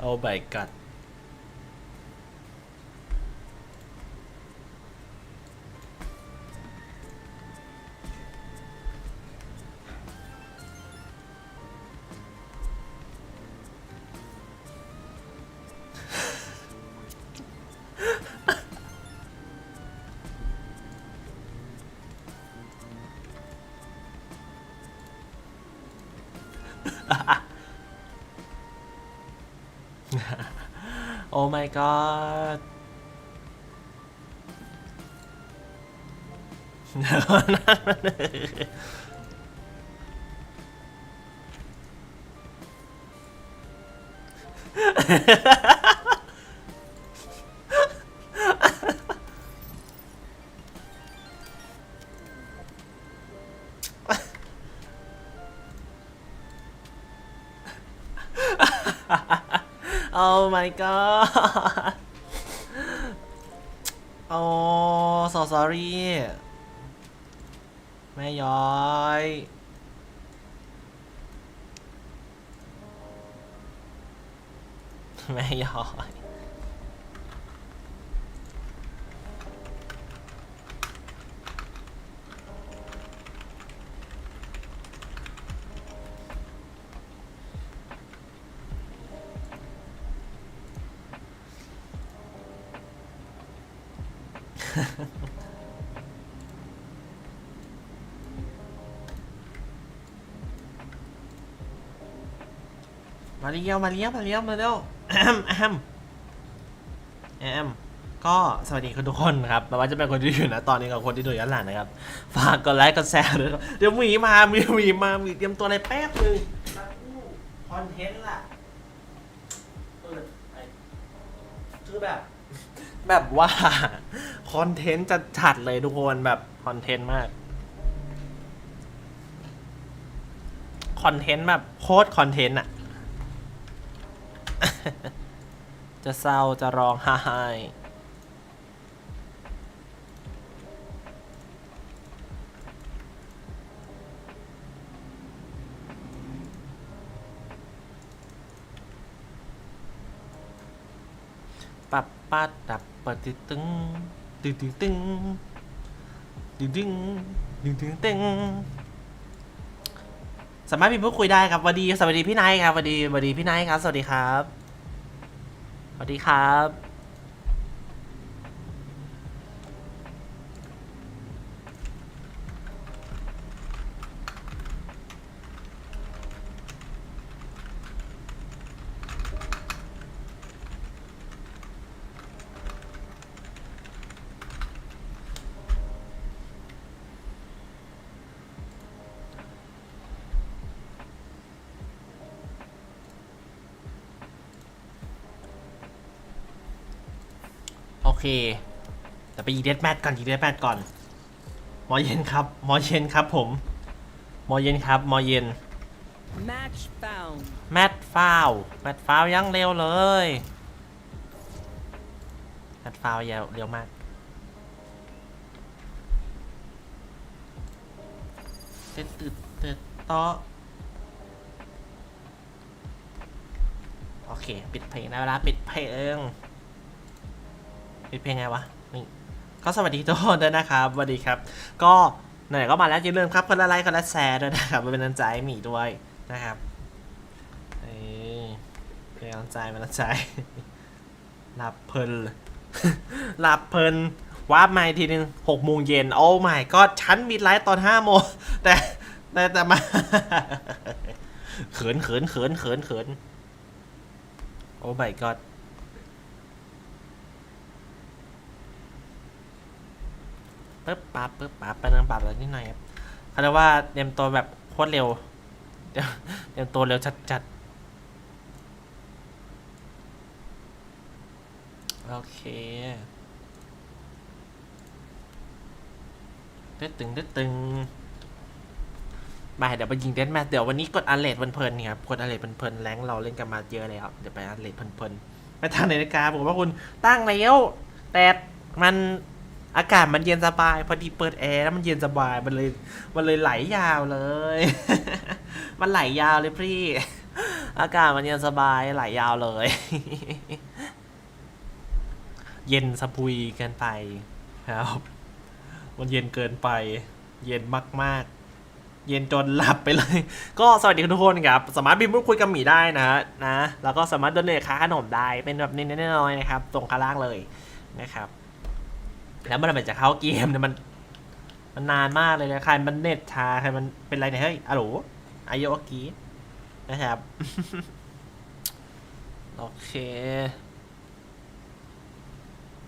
เอาใบกัด Oh my god. No, อ้ my god โอ้ so sorry แม่ย้อยแม่ย้อย มาเลี้ยวมาเลี้ยวมาเลี้ยวมาเลี้ยวแอมแอมแอมก็สวัสดีคุณทุกคนครับไม่ว่าจะเป็นคนที่อยู่นะตอนนี้กับคนที่ดูย้อนหลังนะครับ ฝากกดไลค์กดแชร์ด้วยครับเดี๋ยวมีมามีมีมามีเตรียมตัวอะไรแป๊บนึงคอนเทนต์ล่ะเออคือแบบ แบบว่า คอนเทนต์จะจัดเลยทุกคนแบบคอนเทนต์มาก คอนเทนต์แบบโคตรคอนเทนต์อะจะเศร้าจะร้องไห้ ปัดดับปฏิตึงตึงตึงตึงตึงตึงตึงตึงตึงสามารถพิมพ์พูดคุยได้ครับสวัสดีสวัสดีพี่นายครับสวัสดีสวัสดีพี่นายครับ สวัสดีครับสวัสดีครับ เค แต่ไปยิงเดดแมทก่อนยิงเดดแมทก่อน หมอเย็นครับ หมอเย็นครับผม หมอเย็นครับ หมอเย็น Match found. แมทฟาวแมทฟาวยังเร็วเลย แมทฟาวเร็วเร็วมากตึ๊ดตึ๊ดตึ๊ดต่อโอเค ปิดเพลงได้เวลาปิดเพลง ปิดเพลงไงวะนี่ก็สวัสดีทุกคนด้วยนะครับสวัสดีครับ ก็ไหนก็มาแล้วอย่าลืมครับคนละไลค์คนละแชร์ด้วยนะครับมาเป็นกำลังใจให้หมีด้วยนะครับเอ้ยเป็นกำลังใจเป็นกำลังใจหลับเพลินหลับเพลินวาร์ปมาอีกทีนึงหกโมงเย็นโอ้ไม่ก็ฉันมีไลฟ์ตอนห้าโมงแต่แต่แต่มาเขินเขินเขินเขินเขินโอ้ไม่ก็ ปึ๊บปั๊บปึ๊บปั๊บไปนั่งปรับอะไรนิดหน่อยครับเขาเรียกว่าเตรียมตัวแบบโคตรเร็วเตรียมตัวเร็วจัดๆโอเคตึ๊ดตึงตึ๊ดตึงไปเดี๋ยวไปยิงเดนแมทเดี๋ยววันนี้กดอันเลดเพลินๆเนี่ยครับกดอันเลดเพลินๆแรงเราเล่นกันมาเยอะแล้วเดี๋ยวไปอันเลดเพลินๆไปทางนาฬิกาผมว่าคุณตั้งแล้วแต่มัน อากาศมันเย็นสบาย พอดีเปิดแอร์แล้วมันเย็นสบายมันเลยมันเลยไหลยาวเลย มันไหลยาวเลยพี่ อากาศมันเย็นสบายไหลยาวเลย เย็นสะพุยเกินไปครับ มันเย็นเกินไป เย็นมาก ๆเย็นจนหลับไปเลย ก็สวัสดีทุกคนครับ สามารถบินพูดคุยกับหมีได้นะนะ แล้วก็สามารถดนเนทค่าขนมได้ เป็นแบบนิดๆน้อยๆนะครับ ตรงข้างล่างเลยนะครับ แล้วมื่อไร่มันจะเข้าเกมเนี่ยมัน มันนานมากเลยนะใครมันเน็ตชาใครมันเป็นไรเนี่ยเฮ้ยอะโหลอายุกีนะครับ โอเค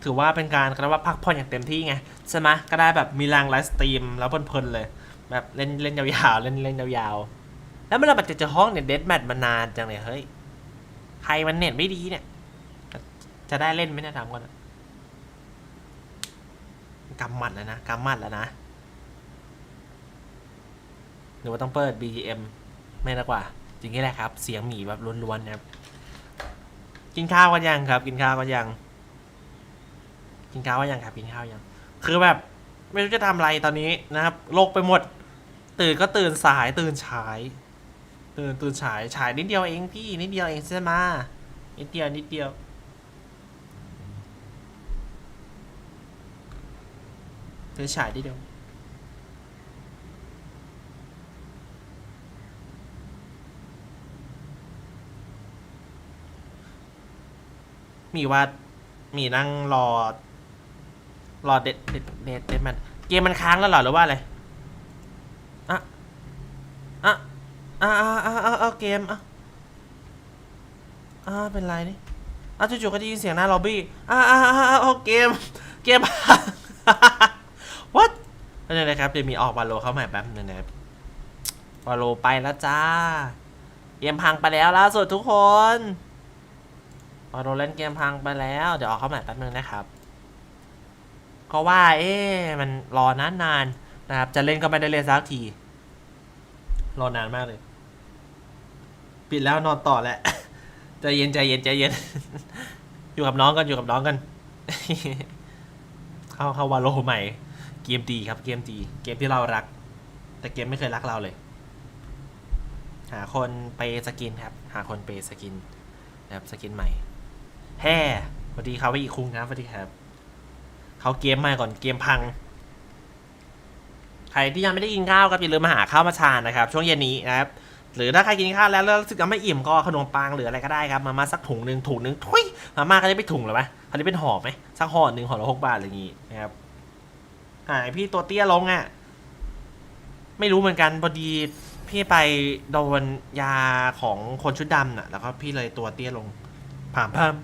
ถือว่าเป็นการกระว่าพักผ่อนอย่างเต็มที่ไง ใช่ไหมก็ได้แบบมีแรงไลฟ์สตรีมแล้วเพลินๆเลย แบบเล่นเล่นยาวๆ เล่นเล่นยาวๆ แล้วเมื่อไร่มันจะเจอห้องเนี่ยเดดแมทมานานจังเลยเฮ้ย ใครมันเน็ตไม่ดีเนี่ย จะได้เล่นไหมเนะถามก่อนนะ กำมัดแล้วนะกำมัดแล้วนะหรือว่าต้องเปิด BGM ไม่ดีกว่าจริงๆแหละครับ เสียงหมีแบบล้วนๆนะครับกินข้าวกันยังครับ กินข้าวกันยัง กินข้าวกันยังครับ กินข้าวยัง คือแบบไม่รู้จะทำอะไรตอนนี้นะครับโลกไปหมด ตื่นก็ตื่นสายตื่นฉาย ตื่นตื่นฉายฉายนิดเดียวเองพี่นิดเดียวเองใช่ไหมนิดเดียวนิดเดียว ตื่นฉายนิดเดียวมีว่ามีนั่งรอ รอเด็ดเด็ดเด็ดเด็ดมันเกมมันค้างแล้วเหรอหรือว่าอะไรอะอะอะอะอะอะอะเกมอะอะเป็นไรนี่อะจู่ๆก็ได้ยินเสียงหน้าล็อบบี้อะอะอะอะอะเกม เกม what นั่นเลยครับเดี๋ยวมีออกวาโลเข้าใหม่แป๊บนึงนะครับวาโลไปแล้วจ้าเกมพังไปแล้วล่าสุดทุกคนพอโดนเล่นเกมพังไปแล้ว เดี๋ยวออกเข้าใหม่แป๊บนึงนะครับก็ว่า เอ๊ะมันรอนานนานๆนะครับ จะเล่นก็ไม่ได้เล่นสักที รอนานมากเลย ปิดแล้วนอนต่อแหละใจเย็นใจเย็นใจเย็น อยู่กับน้องกันอยู่กับน้องกัน เข้าเข้าวาโลใหม่ เกมดีครับเกมดีเกมที่เรารัก แต่เกมไม่เคยรักเราเลย หาคนไปสกินครับ หาคนไปสกินนะครับสกินใหม่แฮ่สวัสดีครับอีกคุงครับสวัสดีครับเขาเกมใหม่ก่อนเกมพังใครที่ยังไม่ได้กินข้าวก็อย่าลืมมาหาข้าวมาทานนะครับ ช่วงเย็นนี้นะครับหรือถ้าใครกินข้าวแล้วแล้วรู้สึกยังไม่อิ่มก็ขนมปังหรืออะไรก็ได้ครับมามาสักถุงหนึ่งถุงหนึ่งทุยมาม่าก็จะไปถุงหรือไหมเขาจะเป็นห่อไหมสักห่อหนึ่งห่อละหกบาทอะไรอย่างงี้นะครับ หายพี่ตัวเตี้ยลงอะ ไม่รู้เหมือนกันพอดีพี่ไปโดนยาของคนชุดดำน่ะ แล้วก็พี่เลยตัวเตี้ยลงผ่ามเพิ่ม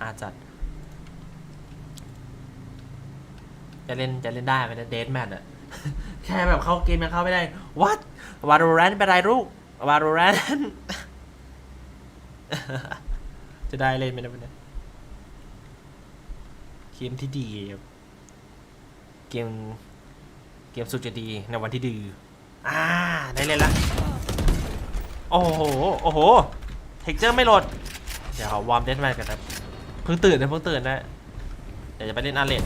อาจัด จะเล่นจะเล่นได้ไหมเดทแมทอะแค่แบบเข้าเกมยังเข้าไม่ได้ what Valorant เป็นไรลูก Valorant จะได้เล่นไหมนะเนี่ยเกมที่ดีครับ เกม เกมสุดจะดีในวันที่ดีอ่า ได้เล่นละโอ้โห โอ้โห เทคเจอร์ไม่โหลด เดี๋ยววอร์มเดนแมนกันครับ เพิ่งตื่นนะเพิ่งตื่นนะ เดี๋ยวจะไปเล่นอาเลน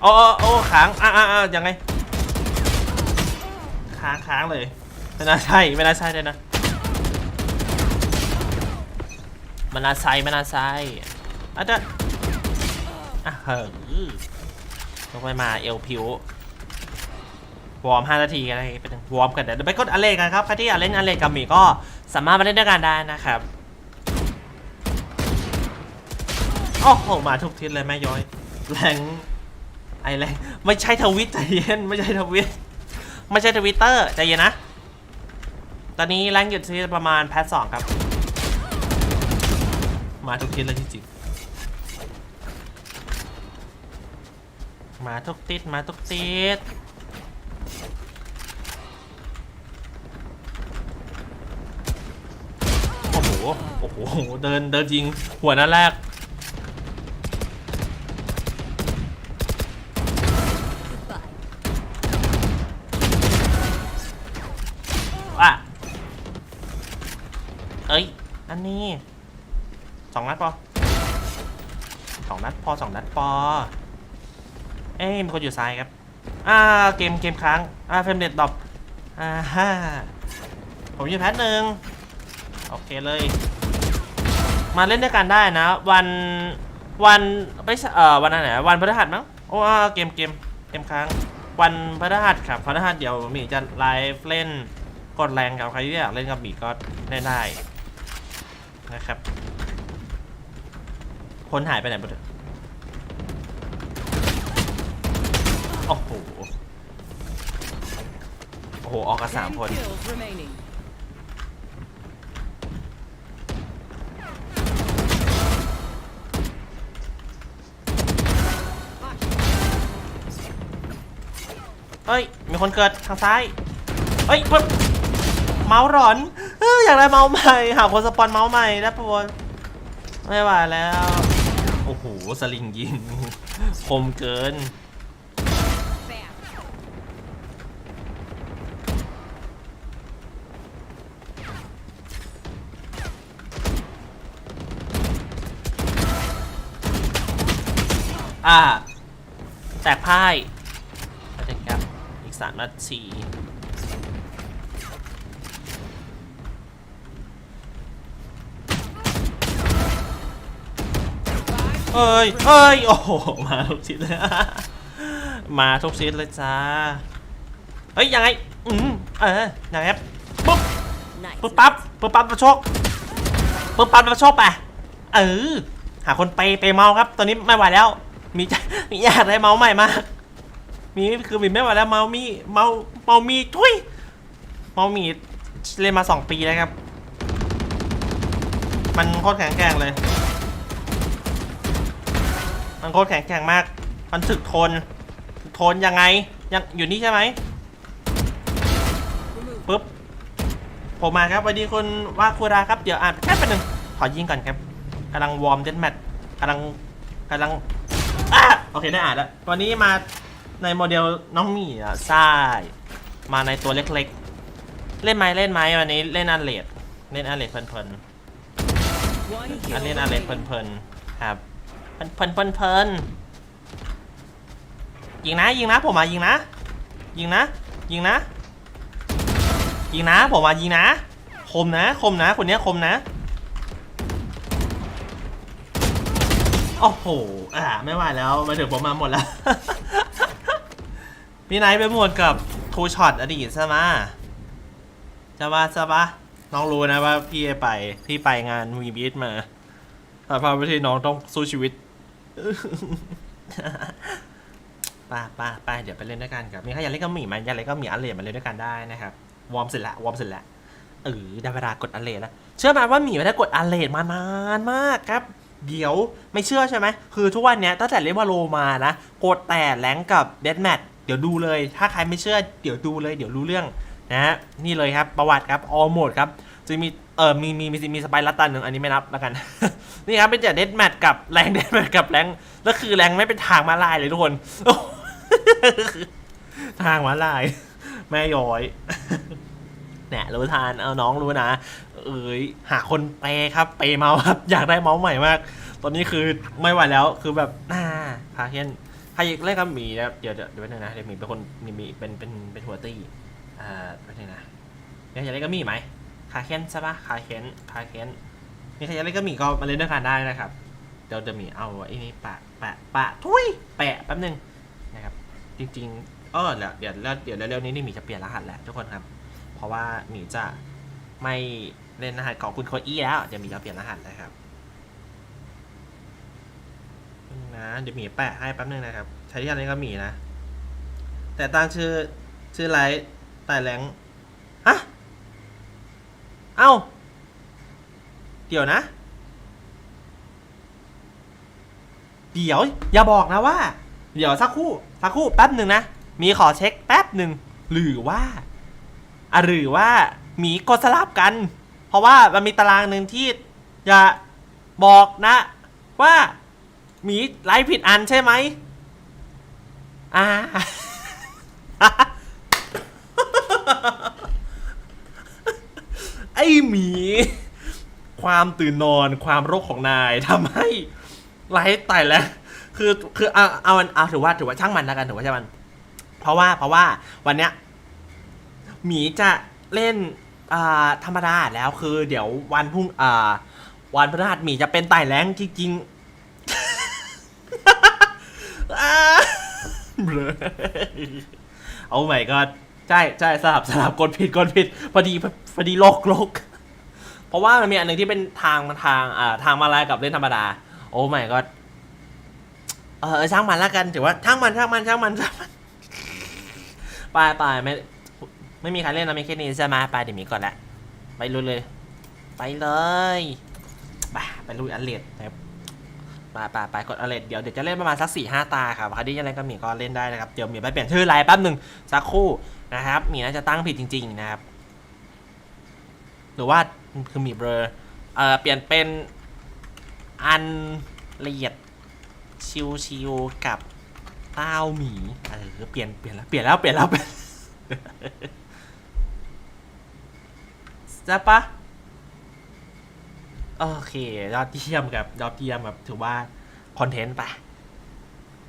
โอ้โอ้โอ้ค้างอ่าอ่าอ่ายังไงค้างค้างเลยไม่น่าใช่ไม่น่าใช่เลยนะมันน่าใช่ไม่น่าใช่อาจจะอะเฮ้ย ลงไปมาเอลพิววอร์ม5นาทีกันอะไรไปถึงวอร์มกันเดี๋ยวไปกดอเลนกันครับใครที่อยากเล่นอเลนกับหมีก็สามารถมาเล่นด้วยกันได้นะครับโอ้โหมาทุกทิศเลยแม่ย้อยแรงไอแรงไม่ใช่ทวิตใจเย็นไม่ใช่ทวิตไม่ใช่ทวิตเตอร์ใจเย็นนะตอนนี้แรงอยู่ที่ประมาณแพทสองครับ มาทุกทิศเลยจริง มาทุกติดมาทุกติดโอ้โห โอ้โห เดินเดินจริง หัวนัดแรก อะ เอ้ย อันนี้ สองนัดพอสองนัดพอสองนัดพอ เอ้ยมีคนอยู่ซ้ายครับ อ่า เกม เกมค้าง อ่าเฟรมเรทดรอปอ่าฮ่าผมอยู่แพทหนึ่งโอเคเลย มาเล่นด้วยกันได้นะ วัน วันไม่ใช่เอ่อ วันไรนวันพฤหัสมั้ง โอ้เกม เกม เกมค้าง วันพฤหัสครับพฤหัสเดี๋ยวหมีจะไลฟ์เล่น กดแรงกับใครที่อยากเล่นกับหมีก็เล่นได้ นะครับ คนหายไปไหนหมดเลย โอ้โห โอ้โห ออกกันสาม Ten คน kills remaining. เฮ้ย มีคนเกิดทางซ้าย เฮ้ยปึ๊บเมาส์หลอนเอ้ยอยากได้เมาส์ใหม่ หาคนสปอนเมาส์ใหม่ได้ปะวะไม่ไหวแล้ว โอ้โห สลิงยิง คมเกิน อ่า แตก พ่ายก็จะครับอีกสามนาทีเอ้ยเอ้ย โอ้โห มาทุกชิดเลยมาทุกชิดเลยจ้า เฮ้ย ยังไง อืมเออยังไงครับปุ๊บ Nice. ปุ๊บปั๊บ ปุ๊บปั๊บมาโชคปุ๊บปั๊บมาโชคไป เออ หาคนไปไปเมาครับ ตอนนี้ไม่ไหวแล้ว มีจะมีอยากได้เมาส์ใหม่มาก มีคือมีไม่ไหวแล้วเมาส์มีเมาส์เมาส์มีทุยเมาส์มีเล่นมาสองปีแล้วครับ มันโคตรแข็งแกร่งเลย มันโคตรแข็งแกร่งมาก มันถึกทนถึกทนยังไง ยังอยู่นี่ใช่ไหมปุ๊บผมมาครับสวัสดีคุณว่าคูราครับ เดี๋ยวอ่านแค่แป๊บนึงขอยิงก่อนครับกำลังวอร์มเดนแมทกำลังกำลัง เคได้อ่านแล้ววันนี้มาในโมเดลน้องหมีอะใช่มาในตัวเล็กๆ เล่นไหมเล่นไหมวันนี้เล่นอันเลดเล่นอันเลดเพลินๆอันเล่นอันเลดเพลินๆครับเพลินเพลินเพลินยิงนะยิงนะผมมายิงนะ ยิงนะ ยิงนะ ยิงนะผมมายิงนะ คมนะ คมนะคนนี้คมนะ โอ้โห อ่า ไม่ไหวแล้ว มาถึงผมมาหมดแล้วพี่ไนท์ไปหมดกับทูช็อตอดีตใช่ไหมใช่ปะใช่ปะน้องรู้นะว่าพี่ไป พี่ไปงานวีบีทมาแต่พาไปที่น้องต้องสู้ชีวิตป้าป้าป้าเดี๋ยวไปเล่นด้วยกันครับ มีใครอยากเล่นก็มีไหมอยากเล่นก็มีอันเลนมาเล่นด้วยกันได้นะครับ วอร์มเสร็จล้วอร์มเสร็จล้วเออได้เวลากดอันเลนแล้ว เชื่อไหมว่าหมีไม่ได้กดอันเลนมานานมากครับ เดี๋ยวไม่เชื่อใช่ไหม คือทุกวันเนี้ยตั้งแต่เลวาโลมานะ โกดแต่แรงกับเดดแมทเดี๋ยวดูเลย ถ้าใครไม่เชื่อเดี๋ยวดูเลย เดี๋ยวรู้เรื่องนะฮะ นี่เลยครับประวัติครับออโหมดครับ จะมี เออมีมีมีมีสไปรัตตันหนึ่งอันนี้ไม่นับแล้วกัน นี่ครับเป็นจากเดดแมทกับแรงเดดแมทกับแรงแล้วคือแรงไม่เป็นทางมาลายเลยทุกคน ทางมาลาย แม่ย้อย เนี่ยรู้ทานเอาน้องรู้นะ เอ้ยหาคนเปย์ครับ เปย์เมาส์ครับ อยากได้เมาส์ใหม่มาก ตอนนี้คือไม่ไหวแล้วคือแบบน่าพาเคนใครเล่นกับหมีนะเดี๋ยวเดี๋ยวเดี๋ยวแป๊บนึงนะเดี๋ยวหมีเป็นคนมีมีเป็นเป็นเป็นหัวตี้อ่าแป๊บนึงนะเดี๋ยวอยากเล่นกับหมีไหมคาเคนใช่ปะคาเคนคาเคนมีใครอยากเล่นกับหมีก็มาเล่นด้วยกันได้นะครับเดี๋ยวเดี๋ยวหมีเอาไอ้นี่ปะปะปะทุยแปะแป๊บนึงนะครับจริงๆเออเดี๋ยวเดี๋ยวแล้วเดี๋ยวเร็วๆนี้นี่หมีจะเปลี่ยนรหัสแหละทุกคนครับ เพราะว่าหมีจะไม่เล่นรหัสของคุณโคอี้แล้ว เดี๋ยวหมีจะเปลี่ยนรหัสนะครับนะเดี๋ยวหมีแปะให้แป๊บนึงนะครับ ใช้ที่อะไรก็หมีนะ แต่ตั้งชื่อชื่อไลท์แต่แรงฮะ เอ้า เดี๋ยวนะ เดี๋ยว อย่าบอกนะว่า เดี๋ยวสักครู่ สักครู่แป๊บหนึ่งนะ มีขอเช็คแป๊บหนึ่ง หรือว่า อะหรือว่าหมีกดสลับกัน เพราะว่ามันมีตารางหนึ่งที่จะบอกนะ ว่าหมีไลฟ์ผิดอันใช่ไหมอ่าไอหมี ความตื่นนอนความโรคของนายทำให้ไลฟ์ไต่แล้ว คือคือเอาเอาเอาถือว่าถือว่าช่างมันแล้วกันถือว่าช่างมัน เพราะว่าเพราะว่าวันเนี้ย หมีจะเล่นธรรมดาแล้วคือ เดี๋ยววันพรุ่งวันพฤหัสหมีจะเป็นไต่แรงจริงๆอ่าเอโอ้ my god ใช่ใช่สลับสลับกดผิดกดผิดพอดีพอดีโลกโลกเพราะว่ามันมีอันหนึ่งที่เป็นทางทางอ่าทางมาลายกับเล่นธรรมดา โอ้ my god เออช่างมันแล้วกันถือว่าช่างมันช่างมันช่างมันช่างมันไปไปไม่ ไม่มีใครเล่นนะมีแค่นี้ใช่ไหมไปเดี๋ยวมีก่อนแหละไปลุยเลย ไปเลยไปไปลุยอันเลดนะครับไปไปไปกดอันเลดเดี๋ยวเดี๋ยวจะเล่นประมาณสักสี่ห้าตาครับใครที่จะเล่นก็มีก็เล่นได้นะครับเดี๋ยวมีไปเปลี่ยนชื่อไลน์แป๊บหนึ่งสักครู่นะครับมีน่าจะตั้งผิดจริง ๆ นะครับ หรือว่าคือมีเบลอเอ่อเปลี่ยนเป็นอันละเอียดชิวชิวๆกับเต้าหมีเออเปลี่ยนเปลี่ยนแล้วเปลี่ยนแล้วเปลี่ยนแล้วเปลี่ยน จะปะโอเคยอดเยี่ยมครับยอดเยี่ยมแบบถือว่าคอนเทนต์ไป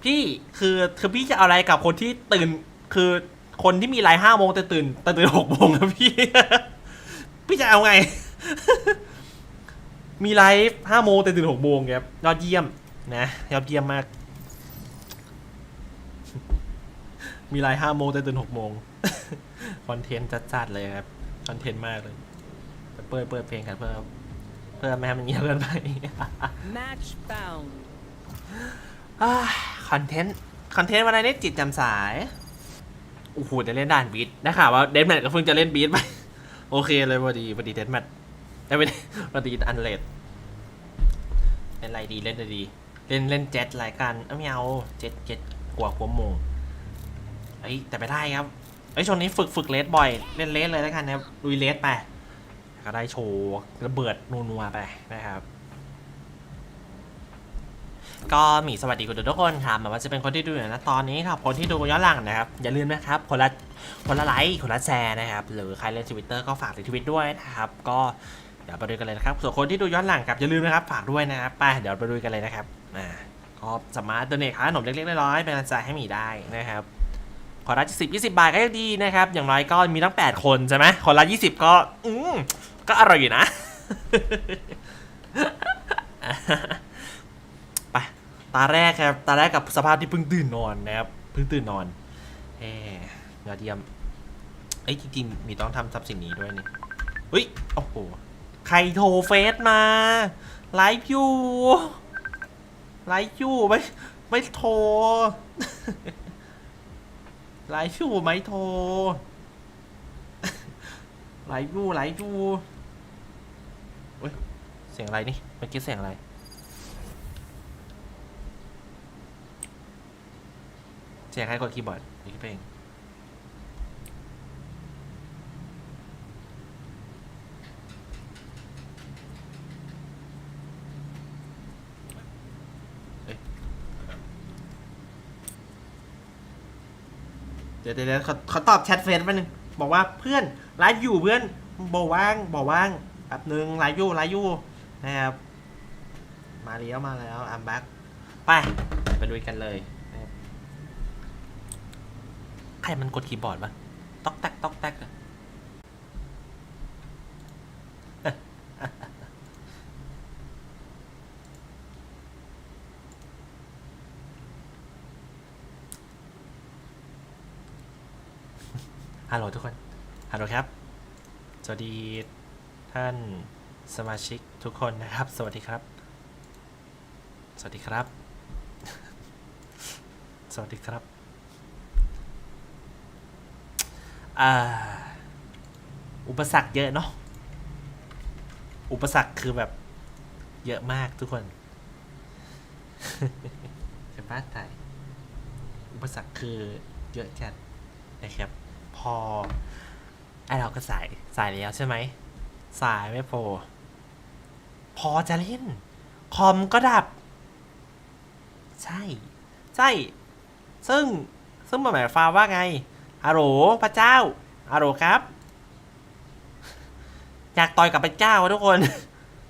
พี่คือคือพี่จะเอาอะไรกับคนที่ตื่น คือคนที่มีไลน์ห้าโมงแต่ตื่นแต่ตื่นหกโมงนะพี่ พี่จะเอาไง มีไลฟ์ห้าโมงแต่ตื่นหกโมงครับยอดเยี่ยมนะยอดเยี่ยมมาก มีไลน์ห้าโมงแต่ตื่นหกโมงคอนเทนต์จัดๆเลยครับคอนเทนต์มากเลย เปิดเปิดเพลงกันเพื่อเพื่อไม่ให้มันเงียบเกินไป Match found. อ่าคอนเทนต์คอนเทนต์วันนี้จิตแจำสายโอ้โหจะเล่นด่านบีทได้ข่าวว่าเดนแมทก็เพิ่งจะเล่นบีทไปโอเคเลยพอดีพอดีเดนแมทได้ไม่ได้พอดีอันเลดเล่นอะไรดีเล่นอะไรดี เล่นเล่นเจ็ตรายการเอ้าไม่เอาเจ็ตเจ็ตกลัวกลัวโมงเอ้ยแต่ไปได้ครับเอ้ยช่วงนี้ฝึกฝึกเลสบ่อย เล่นเลสเลยแล้วกันนะครับลุยเลสไป ก็ได้โชว์ระเบิดนัวๆไปนะครับก็มีสวัสดีคุณทุกคนครับไมาว่าจะเป็นคนที่ดูอยู่นะตอนนี้ครับคนที่ดูย้อนหลังนะครับ อย่าลืมนะครับคนละคนละไลค์คนละแชร์นะครับ หรือใครเล่นทวิตเตอร์ก็ฝากในทวิตด้วยนะครับ ก็เดี๋ยวไปดูกันเลยนะครับส่วนคนที่ดูย้อนหลังครับอย่าลืมนะครับฝากด้วยนะครับไปเดี๋ยวไปดูกันเลยนะครับอ่าก็สามารถดเนทค่าขนมเล็กๆน้อยๆเป็นกำลังใจให้หมีได้นะครับคนละสิบยี่สิบาทก็ยังดีนะครับ อย่างน้อยก็มีตั้งแปดคนใช่ไหมคนละยี่สิบก็อืม ก็อร่อยอยู่นะ ไป ตาแรกครับ ตาแรกกับสภาพที่เพิ่งตื่นนอนนะครับ เพิ่งตื่นนอนเอ๊ยอดเยี่ยมเอ้ยจริงๆ มีต้องทำทรัพย์สินนี้ด้วยนี่เฮ้ย โอ้โห ใครโทรเฟซมา ไลฟ์อยู่ ไลฟ์อยู่ไม่ไม่โทร ไลฟ์อยู่ไม่โทร ไลฟ์อยู่ไลฟ์อยู่ เฮ้ยเสียงอะไรนี่เมื่อกี้เสียงอะไร เสียงใครกดคีย์บอร์ดนี่เพลงเอ้ยเดี๋ยวเดี๋ยวเขาเขาตอบแชทเฟซมาหนึ่งบอกว่าเพื่อนไลฟ์อยู่เพื่อนบอว่างบอว่าง แป๊บหนึ่งไลฟ์อยู่ไลฟ์อยู่นะครับมาแล้วมาแล้วอัมบักไปไปดูกันเลยนะครับใครมันกดคีย์บอร์ดวะต๊อกแตกต๊อกแตกอะฮัลโหลทุกคน ฮัลโหลครับ สวัสดี ท่านสมาชิกทุกคนนะครับ สวัสดีครับ สวัสดีครับ สวัสดีครับอ่าอุปสรรคเยอะเนาะอุปสรรคคือแบบเยอะมากทุกคนเป็นบ้านไทยอุปสรรคคือเยอะจัดนะครับ พอไอเราก็สายสายแล้วใช่ไหม สายไม่โผพอจะเล่น คอมก็ดับ ใช่ ใช่ ซึ่ง ซึ่งหมายควาว่าไงอาโพระเจ้าอาโครับ อยากต่อยกับพระเจ้าทุกคน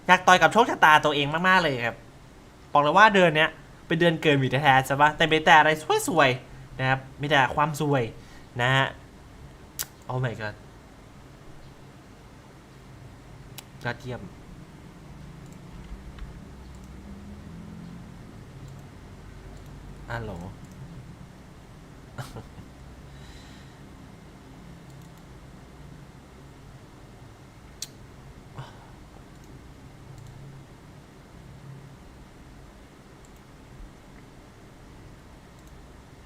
อยากต่อยกับโชคชะตาตัวเองมากๆเลยครับ บอกเลยว่าเดือนเนี้ยเป็นเดือนเกิดมีแต่แท้ใช่ปะแต่ไม่แต่อะไรสวยๆนะครับไม่แต่ความสวยนะฮะโอ้ my god กระเทียมอ้าวเหรอ